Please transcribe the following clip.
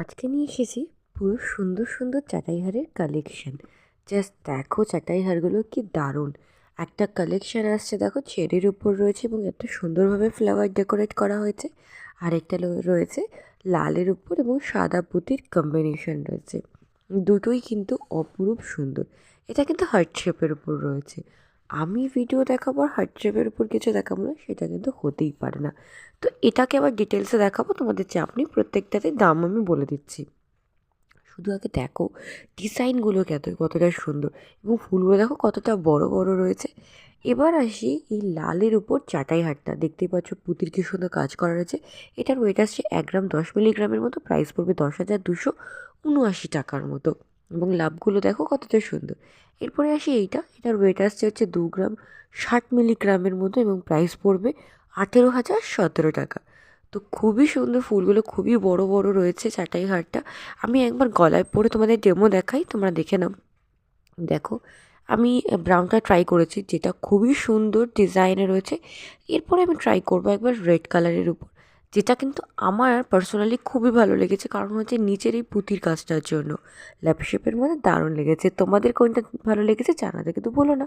আজকে নিয়ে এসেছি পুরো সুন্দর সুন্দর চাটাই হারের কালেকশন জাস্ট দেখো চাটাইহারগুলো কি দারুণ। একটা কালেকশন আসছে, দেখো চেরির উপর রয়েছে এবং এত সুন্দরভাবে ফ্লাওয়ার ডেকোরেট করা হয়েছে। আরেকটা রয়েছে লালের উপর এবং সাদা পুঁতির কম্বিনেশন রয়েছে। দুটোই কিন্তু অপরূপ সুন্দর। এটা কিন্তু হার্ট শেপের উপর রয়েছে। আমি ভিডিও দেখাবো আর হার্ট শেপের উপর কিছু দেখাবো না, সেটা কিন্তু হতেই পারে না। তো এটাকে আবার ডিটেলসে দেখাবো, তোমাদের চাপ নেই প্রত্যেকটাতে দাম আমি বলে দিচ্ছি। শুধু আগে দেখো ডিজাইনগুলো কত, কতটা সুন্দর এবং ফুলগুলো দেখো কতটা বড় বড় রয়েছে। এবার আসি এই লালের উপর চাটাই হাটটা। দেখতেই পাচ্ছ পুতির কি সুন্দর কাজ করা রয়েছে। এটার ওয়েট আসছে এক গ্রাম দশ মিলিগ্রামের মতো প্রাইস পড়বে দশ হাজার দুশো উনআশি টাকার মতো। এবং লাভগুলো দেখো কতটা সুন্দর। এরপরে আসি এইটা, এটার ওয়েট আসছে হচ্ছে দু গ্রাম ষাট মিলিগ্রামের মতো এবং প্রাইস পড়বে আঠেরো হাজার সতেরো টাকা। তো খুবই সুন্দর ফুলগুলো, খুবই বড় বড় রয়েছে চাটাই হারটা। আমি একবার গলায় পরে তোমাদের ডেমো দেখাই, তোমরা দেখে নাও। দেখো, আমি ব্রাউনটা ট্রাই করেছি, যেটা খুবই সুন্দর ডিজাইনে রয়েছে। এরপরে আমি ট্রাই করব একবার রেড কালারের উপর। যেটা কিন্তু আমার পার্সোনালি খুবই ভালো লেগেছে, কারণ হচ্ছে নিচের এই পুঁতির কাজটার জন্য। ল্যাপশেপের মধ্যে দারুণ লেগেছে। তোমাদের কোনটা ভালো লেগেছে জানাতে কিন্তু বলো না।